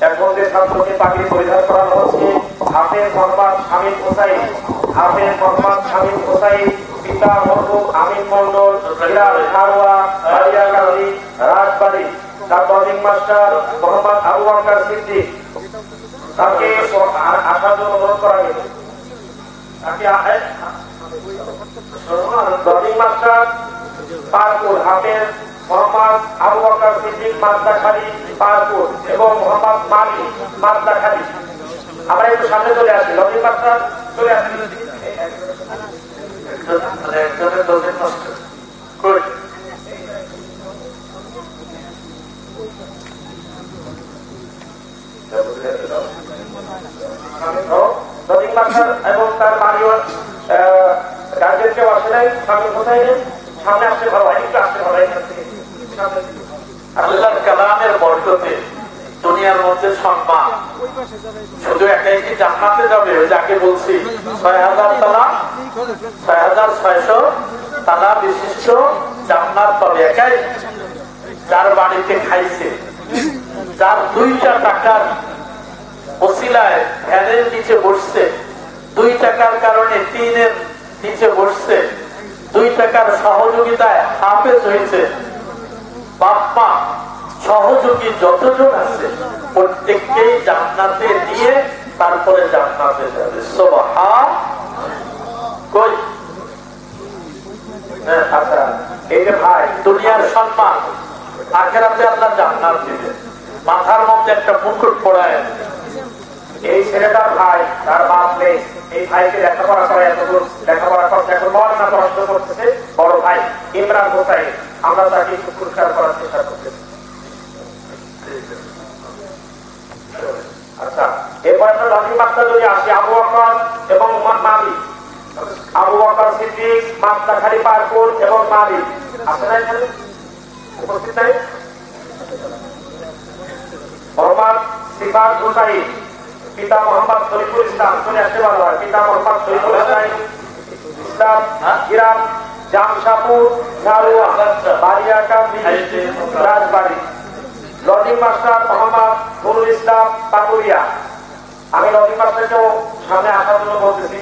এখন যে ছাত্রকে পাগড়ি পরিধান করানো হচ্ছে হাফেজ মোহাম্মদ শামীম হোসাইন হাফেজ মোহাম্মদ শামীম হোসাইন পিতা মরহুম আমিন মন্ডল বিরাট খারোয়া বালিয়া গান্ধী রাজবাড়ি তার মাস্টার মোহাম্মদ আবু আকার সিদ্দিক তাকে আসার জন্য অনুরোধ করা গেছে তাকে বলিং মাস্টার পারপুর হাফেজ মোহাম্মদ বকর সিদ্দিক মাদ্দাখালী পারপুর এবং মোহাম্মদ মালি মাদ্দাখালী আমরা একটু সামনে চলে আসি। লজিক মাস্টার চলে আসি। একজনের দোষের নষ্ট কই লজিক মাস্টার এবং তার বাড়িও গার্জেন কেউ আসে নাই? সামনে কোথায়? সামনে আসতে ভালো হয়। একটু আসতে ভালো হয়। আল্লাহর কালামের বরকতে দুনিয়ার মধ্যে সম্মান। শুধু একাই কি জান্নাতে যাবে? যাকে বলছি, ছয় হাজার তালা ছয় হাজার ছয়শো তালা বিশিষ্ট জান্নাত পাবে একাই যার বাড়িতে খাইছে। যার দুইটা টাকার ওসিলায় ভ্যানের নিচে বসছে, দুই টাকার কারণে তিনের নিচে বসছে, দুই টাকার সহযোগিতায় হাফেজ হয়েছে। বাপ্পা সহযোগী যতজন আছে প্রত্যেককেই জান্নাতে দিয়ে তারপরে জান্নাতে যাবে। সোবাহা কই? হ্যাঁ, আচ্ছা। মাথার মধ্যে একটা মুকুট পড়ায় এই ছেলেটার ভাই তার বাপ নেই। এই ভাইকে লেখাপড়া করে এতদূর লেখাপড়া করতে এখন মরনা পড়াশোনা বড় ভাই ইমরান হোসাইন। আমরা তাকে একটু পুরস্কার করার চেষ্টা করতেছি। আচ্ছা এরপর লজিক মাস্টার যদি আসে আবু এবং মালি আবু সিদ্দিক পারপুর এবং মালি আছে না এখানে উপস্থিত নাই? মোহাম্মদ হুসাইন পিতা মোহাম্মদ শরীফুল ইসলাম। চলে আসতে হয় পিতা মোহাম্মদ শরীফুল ইসলাম ইসলাম ইরান। জামশাপুর নারুয়া বালিয়াকান্দি রাজবাড়ি। লজিং মাস্টার মোহাম্মদ নুরুল ইসলাম পাকুরিয়া আমি লজিং মাস্টারকেও সামনে আসার জন্য বলতেছি।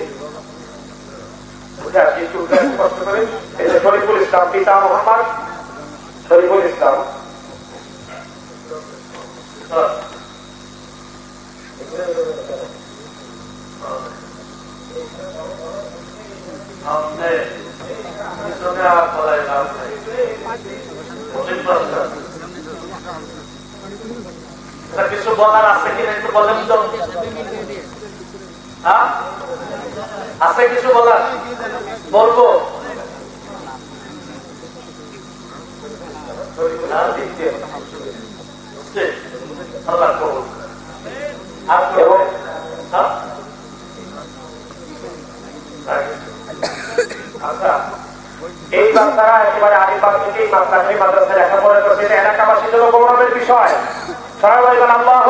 শরীফুল ইসলাম, পিতা মোহাম্মদ শরীফুল ইসলাম। সামনে কিছু বলার আছে কিনা একটু বলেন তো। হ্যাঁ? আছে কিছু বলার? বলব। হবে? হ্যাঁ? আচ্ছা। এই বাচ্চারা একেবারে আদিবাস থেকে এই মাদ্রাসা এই মাদ্রাসায় লেখাপড়া করছে এটা এলাকাবাসীর জন্য গৌরবের বিষয়। সবাই মোহাম্মদ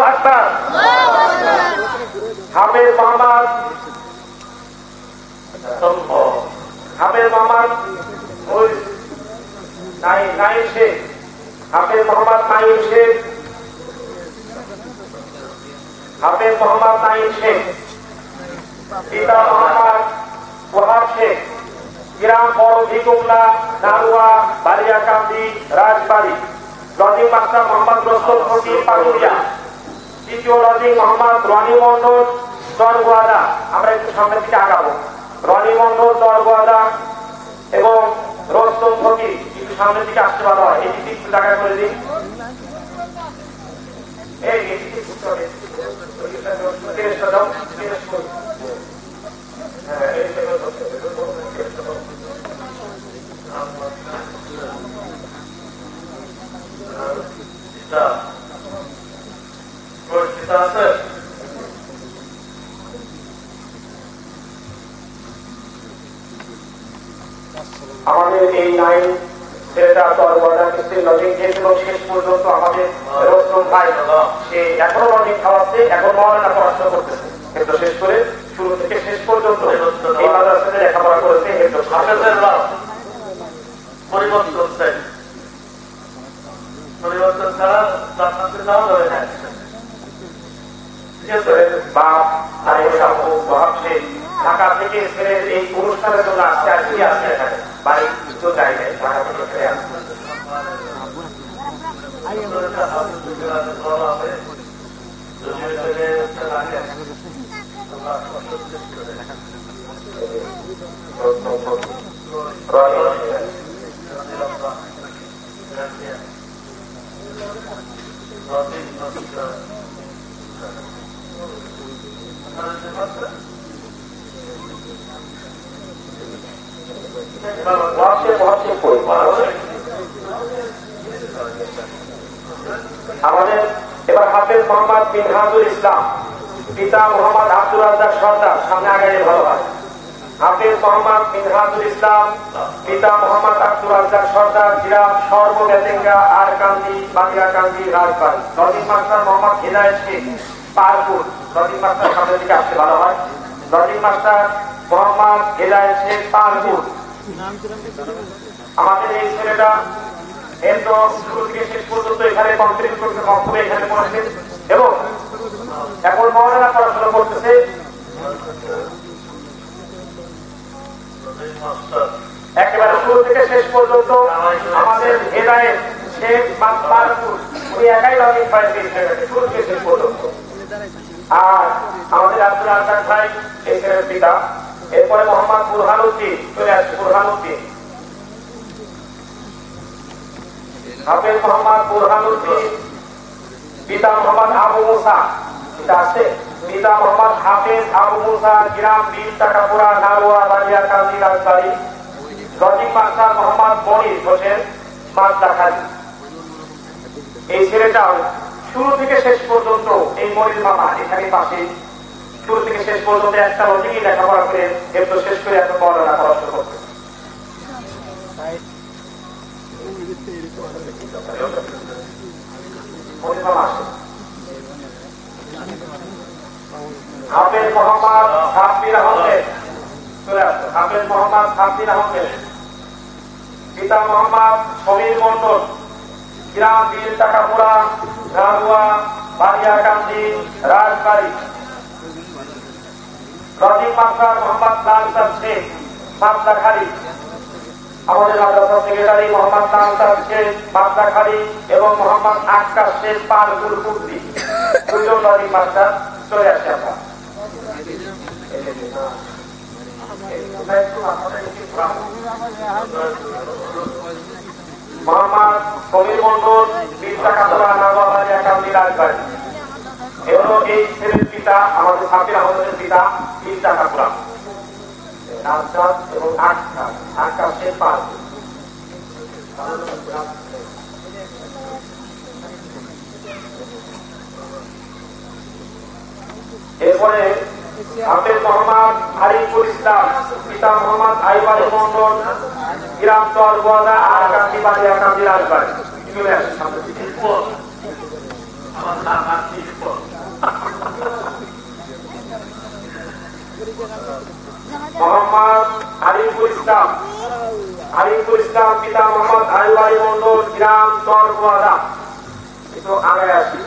হাফেজ শেখ পিতা মোহাম্মদ শেখ গ্রাম বড় ভিকুমলা নারুয়া বালিয়াকান্দি রাজবাড়ি। লজিং মাস্টার মোহাম্মদ রসুল ফকির পাকুরিয়া দ্বিতীয় লজিং মোহাম্মদ রনি মন্ডল দরগুয়াদা। আমরা একটু সামনের দিকে আগাবো। রনি মন্ডল দরগুয়াদা এবং রস্তম ফকির। একটু সামনের দিকে আসতে ভালো হয় এটি একটু জায়গা করে দিন। এই। হ্যাঁ, এই যে ধরতে হবে। তিরিশটা দাও। কিতাব কোন কিতাব আছে আমাদের এই নাইন ছেলেটা তরবাদা কিস্তির লজিং দিয়েছিল শেষ পর্যন্ত আমাদের রোস্তম ভাই সে এখনও লজিং খাওয়াচ্ছে এখন মহারানা পড়াশোনা করতেছে। কিন্তু শেষ করে শুরু থেকে শেষ পর্যন্ত এই মাদ্রাসাতে লেখাপড়া করেছে বাপ পরিবর্তন চাই। পরিবর্তন ছাড়া জান্নাতে যাওয়া যাবে না। বাপ আর এই সাপু ভাবছে ঢাকা থেকে ছেলের এই অনুষ্ঠানের জন্য আসতে আসতে আসতে এখানে? বাড়ি তো যাই নাই ঢাকা থেকে ছেলে আসছে ভাবছে ভাবছে আমাদের এবার হাফেজ মোহাম্মদ বিন ইসলাম, পিতা মোহাম্মদ আব্দুল রাজ্জাক সর্দার, সামনে আগাইলে ভালো হয়। হাফেজ মোহাম্মদ বিন ইসলাম, পিতা মোহাম্মদ আব্দুল রাজ্জাক সর্দার জিরাম সর্ববেতেঙ্গা আর কান্দি বাদিয়া কান্দি, রাজবাড়ি। নদীন মাস্টার মোহাম্মদ হিদায়ত শেখ পারপুর নদীন মাস্টার সামনের দিকে আসতে ভালো হয়। নদীন মাস্টার মোহাম্মদ শেষ পর্যন্ত এখানে কমপ্লিট একেবারে শুরু থেকে শেষ পর্যন্ত আমাদের হেদায়েত শেখ মাতবারপুর উনি একাই পাইছে শুরু থেকে শেষ পর্যন্ত। আর আমাদের আব্দুল আজাদ ভাই, এই ছেলের পিতা। এরপরে মোহাম্মদ বুরহান উদ্দিন চলে আসছে বুরহান উদ্দিন। হাফেজ মোহাম্মদ বুরহানুদ্দিন পিতা মোহাম্মদ আবু মুসা, পিতা আছে? পিতা মোহাম্মদ হাফেজ আবু মুসা গ্রাম টাকাপুরা নারুয়া রাজবাড়ি। মাস্টার মোহাম্মদ মনির হোসেন এই ছেলেটাও শুরু থেকে শেষ পর্যন্ত এই মনির মামা এখানে পাশে। শুরু থেকে শেষ পর্যন্ত একটা লজিংই লেখাপড়া করে এরপর শেষ করে এত পড়ালেখা মোহাম্মদ সাব্বির আহমেদ। চলে মোহাম্মদ পিতা মোহাম্মদ সমীর গ্রাম রাজবাড়ি। রজিব মাস্টার মোহাম্মদ লালসাদ শেখ মাদ্দাখালী আমাদের মাদ্রাসা সেক্রেটারি মোহাম্মদ লালসাদ শেখ মাদ্দাখালী এবং মোহাম্মদ আক্কার শেখ পারগুল কুর্দি দুজন রজিব মাস্টার চলে আসে আমরা। মোহাম্মদ মন্ডল বিদ্যা কাতলা নাগবাড়ি একান্দি রাজবাড়ি। এবং এই ছেলের পিতা, আমাদের সাবির আহমেদের পিতা বিদ্যা কাতলা রাজদাস এবং আকাশ আকাশের পাল এরপরে হাফেজ মোহাম্মদ আরিফুল ইসলাম, পিতা মোহাম্মদ আইবারি মন্ডল, গ্রাম চরবাদা আর কান্দি বাড়ি। আকান্দি রাজবাড়ি চলে আসে মোহাম্মদ আরিফুল ইসলাম। আরিফুল ইসলাম পিতা আল্লাহ মন্ডল গ্রাম আগে আসি।